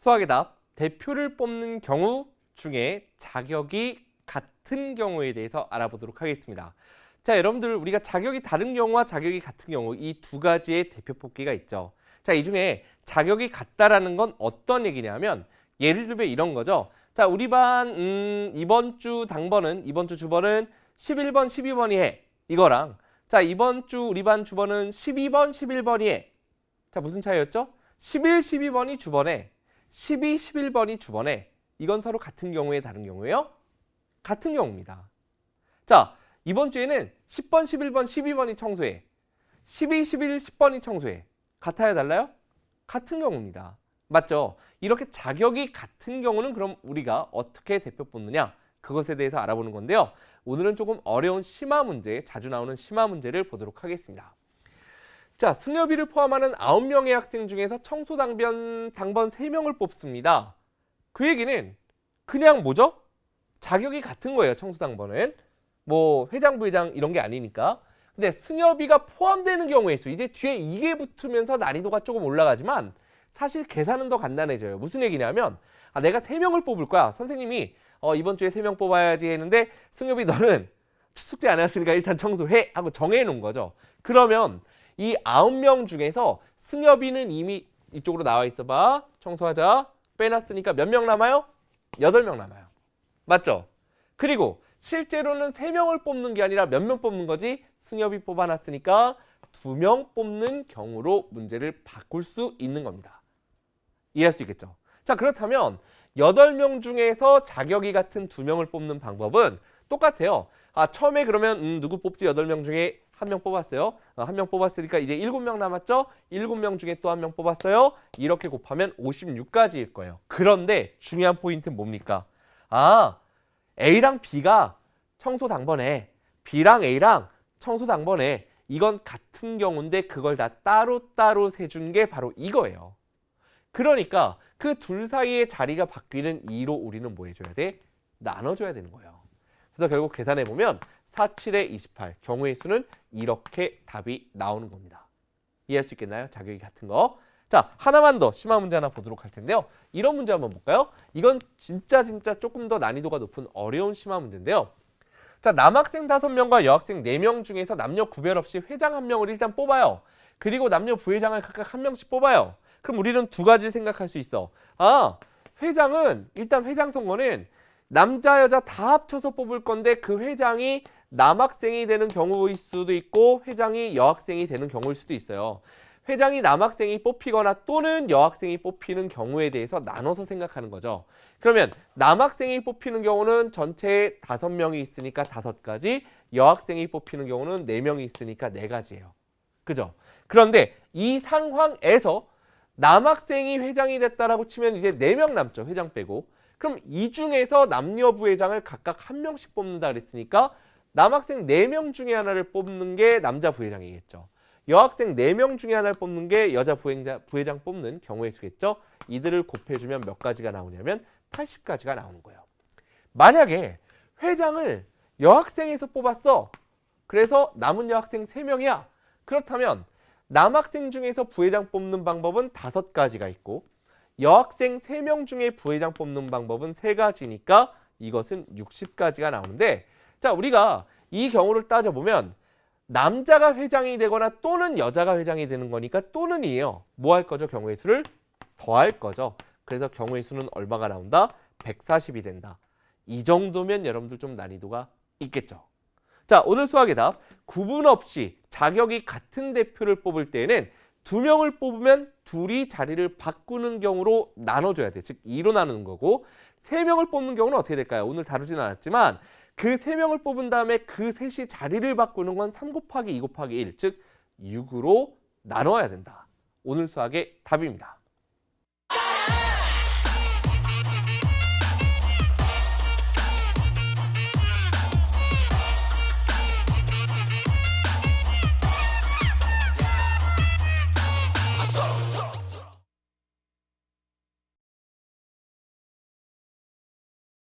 수학의 답 대표를 뽑는 경우 중에 자격이 같은 경우에 대해서 알아보도록 하겠습니다. 자, 여러분들 우리가 자격이 다른 경우와 자격이 같은 경우 이 두 가지의 대표 뽑기가 있죠. 자, 이 중에 자격이 같다라는 건 어떤 얘기냐면 예를 들면 이런 거죠. 자, 우리 반 음, 이번 주 당번은 이번 주 주번은 11번, 12번이 해. 이거랑 자, 이번 주 우리 반 주번은 12번, 11번이 해. 자, 무슨 차이였죠? 11, 12번이 주번에 12, 11번이 주번에 이건 서로 같은 경우에 다른 경우예요? 같은 경우입니다. 자, 이번 주에는 10번, 11번, 12번이 청소해. 12, 11, 10번이 청소해. 같아요, 달라요? 같은 경우입니다. 맞죠? 이렇게 자격이 같은 경우는 그럼 우리가 어떻게 대표 뽑느냐? 그것에 대해서 알아보는 건데요. 오늘은 조금 어려운 심화 문제, 자주 나오는 심화 문제를 보도록 하겠습니다. 자, 승엽이를 포함하는 9명의 학생 중에서 청소 당번 당번 3명을 뽑습니다. 그 얘기는 그냥 뭐죠? 자격이 같은 거예요. 청소 당번은. 뭐 회장 부회장 이런 게 아니니까. 근데 승엽이가 포함되는 경우의 수. 이제 뒤에 이게 붙으면서 난이도가 조금 올라가지만 사실 계산은 더 간단해져요. 무슨 얘기냐면 아, 내가 3명을 뽑을 거야. 선생님이 어, 이번 주에 3명 뽑아야지 했는데 승엽이 너는 숙제 안 했으니까 일단 청소해 하고 정해 놓은 거죠. 그러면 이 아홉 명 중에서 승엽이는 이미 이쪽으로 나와 있어 봐. 청소하자. 빼놨으니까 몇 명 남아요? 여덟 명 남아요. 맞죠? 그리고 실제로는 세 명을 뽑는 게 아니라 몇 명 뽑는 거지? 승엽이 뽑아놨으니까 두 명 뽑는 경우로 문제를 바꿀 수 있는 겁니다. 이해할 수 있겠죠? 자, 그렇다면 여덟 명 중에서 자격이 같은 두 명을 뽑는 방법은 똑같아요. 아, 처음에 그러면 음, 누구 뽑지 여덟 명 중에 한 명 뽑았어요. 어, 한명 뽑았으니까 이제 일곱 명 남았죠? 일곱 명 중에 또 한 명 뽑았어요. 이렇게 곱하면 56가지일 거예요. 그런데 중요한 포인트는 뭡니까? 아, A랑 B가 청소 당번에 B랑 A랑 청소 당번에 이건 같은 경우인데 그걸 다 따로따로 세준 게 바로 이거예요. 그러니까 그 둘 사이의 자리가 바뀌는 2로 우리는 뭐 해줘야 돼? 나눠줘야 되는 거예요. 그래서 결국 계산해 보면 4, 7에 28 경우의 수는 이렇게 답이 나오는 겁니다. 이해할 수 있겠나요? 자격이 같은 거. 자, 하나만 더 심화 문제 하나 보도록 할 텐데요. 이런 문제 한번 볼까요? 이건 진짜 진짜 조금 더 난이도가 높은 어려운 심화 문제인데요. 자, 남학생 5명과 여학생 4명 중에서 남녀 구별 없이 회장 한 명을 일단 뽑아요. 그리고 남녀 부회장을 각각 한 명씩 뽑아요. 그럼 우리는 두 가지를 생각할 수 있어. 아, 회장은 일단 회장 선거는 남자 여자 다 합쳐서 뽑을 건데 그 회장이 남학생이 되는 경우일 수도 있고 회장이 여학생이 되는 경우일 수도 있어요. 회장이 남학생이 뽑히거나 또는 여학생이 뽑히는 경우에 대해서 나눠서 생각하는 거죠. 그러면 남학생이 뽑히는 경우는 전체에 다섯 명이 있으니까 다섯 가지, 여학생이 뽑히는 경우는 네 명이 있으니까 네 가지예요. 그죠? 그런데 이 상황에서 남학생이 회장이 됐다라고 치면 이제 네 명 남죠. 회장 빼고. 그럼 이 중에서 남녀 부회장을 각각 한 명씩 뽑는다 그랬으니까 남학생 네명 중에 하나를 뽑는 게 남자 부회장이겠죠. 여학생 네명 중에 하나를 뽑는 게 여자 부회장, 부회장 뽑는 경우의 수겠죠. 이들을 곱해주면 몇 가지가 나오냐면 80가지가 나오는 거예요. 만약에 회장을 여학생에서 뽑았어. 그래서 남은 여학생 3명이야. 그렇다면 남학생 중에서 부회장 뽑는 방법은 다섯 가지가 있고 여학생 3명 중에 부회장 뽑는 방법은 3가지니까 이것은 60가지가 나오는데 자 우리가 이 경우를 따져보면 남자가 회장이 되거나 또는 여자가 회장이 되는 거니까 또는이에요. 뭐 할 거죠? 경우의 수를 더할 거죠. 그래서 경우의 수는 얼마가 나온다? 140이 된다. 이 정도면 여러분들 좀 난이도가 있겠죠. 자, 오늘 수학의 답. 구분 없이 자격이 같은 대표를 뽑을 때에는 두 명을 뽑으면 둘이 자리를 바꾸는 경우로 나눠줘야 돼. 즉, 2로 나누는 거고, 세 명을 뽑는 경우는 어떻게 될까요? 오늘 다루진 않았지만, 그 세 명을 뽑은 다음에 그 셋이 자리를 바꾸는 건 3 곱하기 2 곱하기 1, 즉 6으로 나눠야 된다. 오늘 수학의 답입니다.